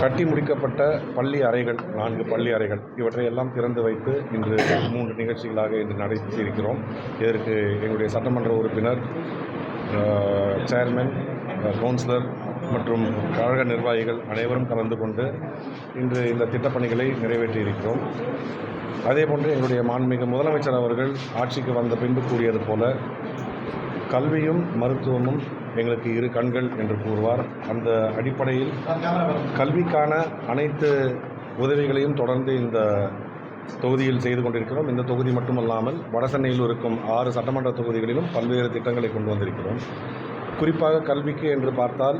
கட்டி முடிக்கப்பட்ட பள்ளி அறைகள் நான்கு பள்ளி அறைகள் இவற்றை எல்லாம் திறந்து வைத்து இன்று மூன்று நிகழ்ச்சிகளாக இன்று நடத்தியிருக்கிறோம் இதற்கு எங்களுடைய சட்டமன்ற உறுப்பினர் சேர்மன் கவுன்சிலர் மற்றும் கழக நிர்வாகிகள் அனைவரும் கலந்து கொண்டு இன்று இந்த திட்டப்பணிகளை நிறைவேற்றியிருக்கிறோம். அதேபோன்று எங்களுடைய மாண்புமிகு முதலமைச்சர் அவர்கள் ஆட்சிக்கு வந்த பின்பு கூறியது போல கல்வியும் மருத்துவமும் எங்களுக்கு இரு கண்கள் என்று கூறுவார். அந்த அடிப்படையில் கல்விக்கான அனைத்து உதவிகளையும் தொடர்ந்து இந்த தொகுதியில் செய்து கொண்டிருக்கிறோம். இந்த தொகுதி மட்டுமல்லாமல் வடசென்னையில் இருக்கும் ஆறு சட்டமன்ற தொகுதிகளிலும் பல்வேறு திட்டங்களை கொண்டு வந்திருக்கிறோம். குறிப்பாக கல்விக்கு என்று பார்த்தால்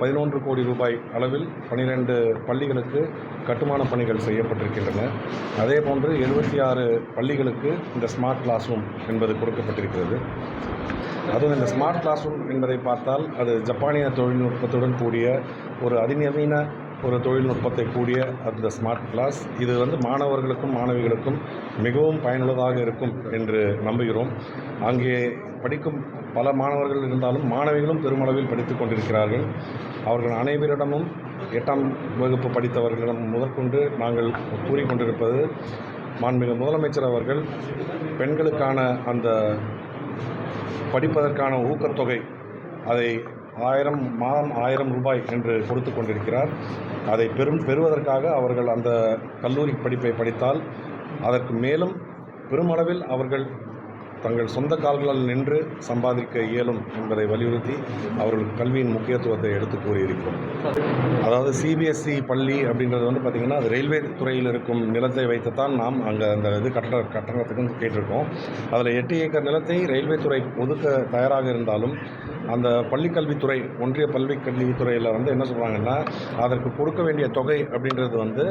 பதினொன்று கோடி ரூபாய் அளவில் பனிரெண்டு பள்ளிகளுக்கு கட்டுமான பணிகள் செய்யப்பட்டிருக்கின்றன. அதே போன்று எழுபத்தி ஆறு பள்ளிகளுக்கு இந்த ஸ்மார்ட் கிளாஸ் ரூம் என்பது கொடுக்கப்பட்டிருக்கிறது. அதுவும் இந்த ஸ்மார்ட் கிளாஸ் ரூம் என்பதை பார்த்தால் அது ஜப்பானிய தொழில்நுட்பத்துடன் கூடிய ஒரு அதிநவீன ஒரு தொழில்நுட்பத்தை கூடிய அந்த ஸ்மார்ட் கிளாஸ் இது வந்து மாணவர்களுக்கும் மாணவிகளுக்கும் மிகவும் பயனுள்ளதாக இருக்கும் என்று நம்புகிறோம். அங்கே படிக்கும் பல மாணவர்கள் இருந்தாலும் மாணவிகளும் பெருமளவில் படித்து கொண்டிருக்கிறார்கள். அவர்கள் அனைவரிடமும் எட்டாம் வகுப்பு படித்தவர்களிடம் முதற்கொண்டு நாங்கள் கூறிக்கொண்டிருப்பது மாண்புமிகு முதலமைச்சர் அவர்கள் பெண்களுக்கான அந்த படிப்பதற்கான ஊக்கத்தொகை அதை ஆயிரம் மாதம் ஆயிரம் ரூபாய் என்று கொடுத்து கொண்டிருக்கிறார். அதை பெரும் பெறுவதற்காக அவர்கள் அந்த கல்லூரி படிப்பை படித்தால் அதற்கு மேலும் பெருமளவில் அவர்கள் தங்கள் சொந்த கால்களால் நின்று சம்பாதிக்க இயலும் என்பதை வலியுறுத்தி அவர்கள் கல்வியின் முக்கியத்துவத்தை எடுத்து கூறியிருக்கிறோம். அதாவது சிபிஎஸ்சி பள்ளி அப்படின்றது வந்து பார்த்திங்கன்னா அது ரயில்வே துறையில் இருக்கும் நிலத்தை வைத்துத்தான் நாம் அங்கே அந்த இது கட்ட கட்டணத்துக்கும் கேட்டிருக்கோம். அதில் எட்டு ஏக்கர் நிலத்தை ரயில்வே துறை ஒதுக்க தயாராக இருந்தாலும் அந்த பள்ளிக்கல்வித்துறை ஒன்றிய பள்ளிக்கல்வித்துறையில் வந்து என்ன சொல்கிறாங்கன்னா அதற்கு கொடுக்க வேண்டிய தொகை அப்படின்றது வந்து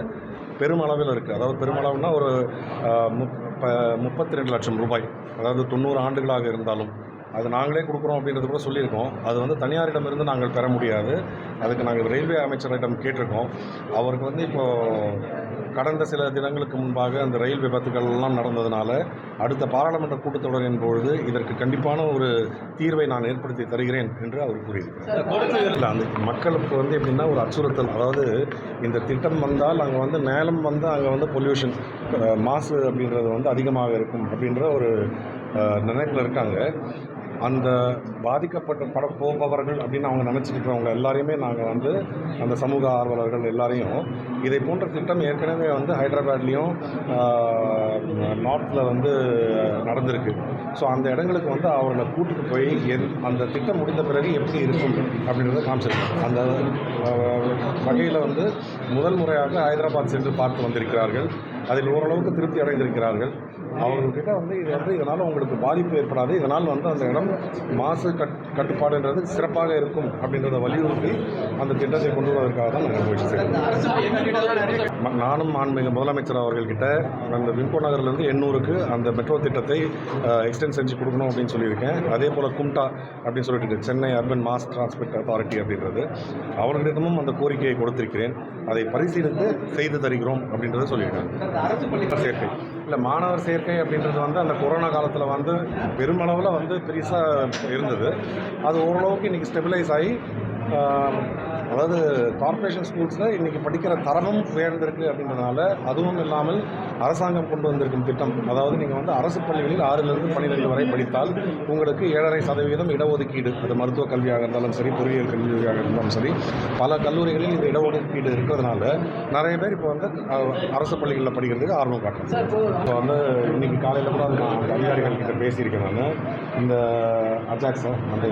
பெருமளவில் இருக்குது அதாவது பெருமளவுனா ஒரு முப் முப்ப முப்பத்தி ரெண்டு லட்சம் ரூபாய். அதாவது தொண்ணூறு ஆண்டுகளாக இருந்தாலும். அது நாங்களே கொடுக்குறோம் அப்படின்றது கூட சொல்லியிருக்கோம். அது வந்து தனியாரிடமிருந்து நாங்கள் பெற முடியாது. அதுக்கு நாங்கள் ரயில்வே அமைச்சரிடம் கேட்டிருக்கோம். அவருக்கு வந்து இப்போது கடந்த சில தினங்களுக்கு முன்பாக அந்த ரயில் விபத்துகள் எல்லாம் நடந்ததுனால அடுத்த பாராளுமன்ற கூட்டத்தொடரின் பொழுது இதற்கு கண்டிப்பான ஒரு தீர்வை நான் ஏற்படுத்தி தருகிறேன் என்று அவர் கூறியிருக்கிறார். இல்லை அந்த மக்களுக்கு வந்து எப்படின்னா ஒரு அச்சுறுத்தல். அதாவது இந்த திட்டம் வந்தால் அங்கே வந்து நேலம் வந்து அங்கே வந்து பொல்யூஷன் மாசு அப்படின்றது வந்து அதிகமாக இருக்கும் அப்படின்ற ஒரு நினைப்பில் இருக்காங்க. அந்த பாதிக்கப்பட்ட பட போபவர்கள் அப்படின்னு அவங்க நினச்சிட்டு இருக்கிறவங்க எல்லாரையுமே நாங்கள் வந்து அந்த சமூக ஆர்வலர்கள் எல்லாரையும் இதை போன்ற திட்டம் ஏற்கனவே வந்து ஹைதராபாத்லேயும் நார்த்தில் வந்து நடந்திருக்கு. ஸோ அந்த இடங்களுக்கு வந்து அவர்களை கூட்டிட்டு போய் எந் அந்த திட்டம் முடிந்த பிறகு எப்படி இருக்கும் அப்படின்றத காமிச்சிருக்கோம் அந்த வகையில் வந்து முதல் முறையாக ஹைதராபாத் சென்று பார்த்து வந்திருக்கிறார்கள். அதில் ஓரளவுக்கு திருப்தி அடைந்திருக்கிறார்கள். அவங்கக்கிட்ட வந்து இது வந்து இதனால் உங்களுக்கு பாதிப்பு ஏற்படாது. இதனால் வந்து அந்த இடம் மாசு கட் கட்டுப்பாடுன்றது சிறப்பாக இருக்கும் அப்படின்றத வலியுறுத்தி அந்த திட்டத்தை கொண்டு வருவதற்காக தான் நாங்கள் முயற்சி செய்கிறோம். நானும் ஆன்மீக முதலமைச்சர் அவர்கள்கிட்ட அந்த விம்கோ நகர்லேருந்து எண்ணூருக்கு அந்த மெட்ரோ திட்டத்தை எக்ஸ்டெண்ட் செஞ்சு கொடுக்கணும் அப்படின்னு சொல்லியிருக்கேன். அதே போல் கும்டா அப்படின்னு சொல்லிட்டு Chennai urban mass transport authority அப்படின்றது. அவர்களிடமும் அந்த கோரிக்கையை கொடுத்திருக்கிறேன். அதை பரிசீலித்து செய்து தருகிறோம் அப்படின்றத சொல்லியிருக்கேன் சேர்க்கை. இல்லை மாணவர் சேர்க்கை அப்படின்றது வந்து அந்த கொரோனா காலத்தில் வந்து பெருமளவில் வந்து பெருசாக இருந்தது. அது ஓரளவுக்கு இன்றைக்கி ஸ்டெபிலைஸ் ஆகி அதாவது கார்ப்பரேஷன் ஸ்கூல்ஸில் இன்றைக்கி படிக்கிற தரமும் உயர்ந்திருக்கு அப்படின்றதுனால அதுவும் இல்லாமல் அரசாங்கம் கொண்டு வந்திருக்கும் திட்டம். அதாவது நீங்கள் வந்து அரசு பள்ளிகளில் ஆறிலிருந்து பன்னிரெண்டு வரை படித்தால் உங்களுக்கு ஏழரை சதவீதம் இடஒதுக்கீடு அது மருத்துவ கல்வியாக இருந்தாலும் சரி பொறியியல் கல்வியாக இருந்தாலும் சரி பல கல்லூரிகளில் இந்த இடஒதுக்கீடு இருக்கிறதுனால நிறைய பேர் இப்போ வந்து அரசு பள்ளிகளில் படிக்கிறதுக்கு ஆர்வம் காட்டுறாங்க. இப்போ வந்து இன்னைக்கு காலையில் கூட அது நான் அதிகாரிகள் கிட்ட பேசியிருக்கேன் நான். இந்த அஜாக்ஸ் அந்த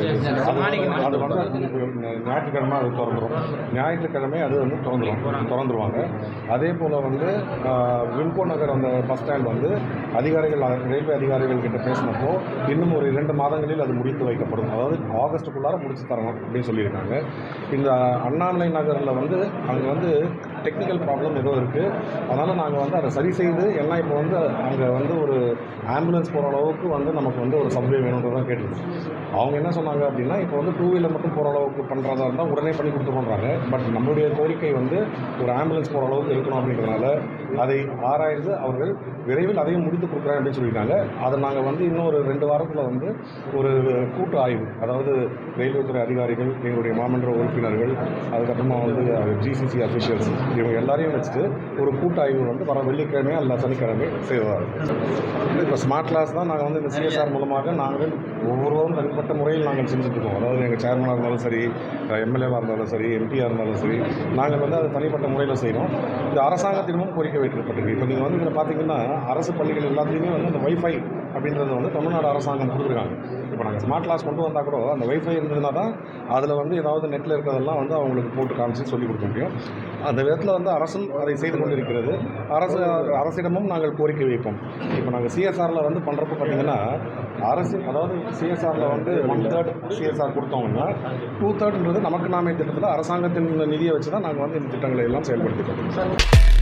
அது வந்து- ஞாயிற்றுக்கிழமை அது திறந்துடும் ஞாயிற்றுக்கிழமை அது வந்து திறந்துடும் திறந்துருவாங்க. அதே போல் வந்து வில்கோ விம்கோ நகர் அந்த பஸ் ஸ்டாண்ட் வந்து அதிகாரிகள் ரயில்வே அதிகாரிகள் கிட்ட பேசினப்போ இன்னும் ஒரு இரண்டு மாதங்களில் அது முடித்து வைக்கப்படும். அதாவது ஆகஸ்ட்டுக்குள்ளார முடிச்சு தரணும் அப்படின்னு சொல்லியிருக்காங்க. இந்த அண்ணாமலை நகரில் வந்து அங்கே வந்து டெக்னிக்கல் ப்ராப்ளம் ஏதோ இருக்குது அதனால் நாங்கள் வந்து அதை சரி செய்து எல்லாம் இப்போ வந்து அங்கே வந்து ஒரு ஆம்புலன்ஸ் போகிற அளவுக்கு வந்து நமக்கு வந்து ஒரு சப்வே வேணுன்றதான் கேட்டிருக்கோம் அவங்க என்ன சொன்னாங்க அப்படின்னா இப்போ வந்து டூ வீலர் மட்டும் போகிற அளவுக்கு பண்ணுறதா இருந்தால் உடனே பண்ணி கொடுத்துருவோம் பண்ணுறாங்க பட் நம்மளுடைய கோரிக்கை வந்து ஒரு ஆம்புலன்ஸ் போகிற அளவுக்கு இருக்கணும் அப்படின்றதுனால அதை ஆராய்ந்து அவர்கள் விரைவில் அதையும் முடித்து கொடுக்குறாங்க அப்படின்னு சொல்லியிருக்காங்க. அதை நாங்கள் வந்து இன்னும் ஒரு ரெண்டு வாரத்தில் வந்து ஒரு கூட்டு ஆய்வு அதாவது ரயில்வே துறை அதிகாரிகள் எங்களுடைய மாமன்ற உறுப்பினர்கள் அதுக்கப்புறமா வந்து ஜிசிசி அஃபிஷியல்ஸ் இவங்க எல்லாரையும் வச்சுட்டு ஒரு கூட்டு ஆய்வு வந்து வர வெள்ளிக்கிழமை அல்ல சனிக்கிழமை செய்வதாக இருக்கும் இப்போ ஸ்மார்ட் கிளாஸ் தான் நாங்கள் வந்து இந்த சிஎஸ்ஆர் மூலமாக நாங்கள் ஒவ்வொருவரும் தனிப்பட்ட முறையில் நாங்கள் செஞ்சுட்டு இருக்கோம். அதாவது எங்கள் சேர்மனாக இருந்தாலும் சரி எம்எல்ஏவாக இருந்தாலும் சரி எம்பியாக இருந்தாலும் சரி நாங்கள் வந்து அதை தனிப்பட்ட முறையில் செய்கிறோம் இது அரசாங்கத்திடமும் கோரிக்கை வைக்கப்பட்டிருக்கு. இப்போ நீங்கள் வந்து இதில் பார்த்தீங்கன்னா அரசு பள்ளிகள் எல்லாத்துலேயுமே வந்து அந்த வைஃபை அப்படின்றது வந்து தமிழ்நாடு அரசாங்கம் கொடுத்துருக்காங்க. இப்போ நாங்கள் ஸ்மார்ட் கிளாஸ் கொண்டு வந்தால் கூட அந்த வைஃபை இருந்ததுனா தான் அதில் வந்து ஏதாவது நெட்டில் இருக்கிறதெல்லாம் வந்து அவங்களுக்கு போட்டு காமிச்சு சொல்லிக் கொடுக்க முடியும். அந்த விதத்தில் வந்து அரசும் அதை செய்து கொண்டிருக்கிறது. அரசு அரசிடமும் நாங்கள் கோரிக்கை வைப்போம். இப்போ நாங்கள் சிஎஸ்ஆரில் வந்து பண்ணுறப்ப பார்த்தீங்கன்னா அரசு அதாவது சிஎஸ்ஆரில் வந்து ஒன் தேர்ட் சிஎஸ்ஆர் கொடுத்தோம்னா டூ தேர்ட்ன்றது நமக்கு நாமே திட்டத்தில் அரசாங்கத்தின் நிதியை வச்சு தான் நாங்கள் வந்து இந்த திட்டங்களை எல்லாம் செயல்படுத்திக்கிறோம்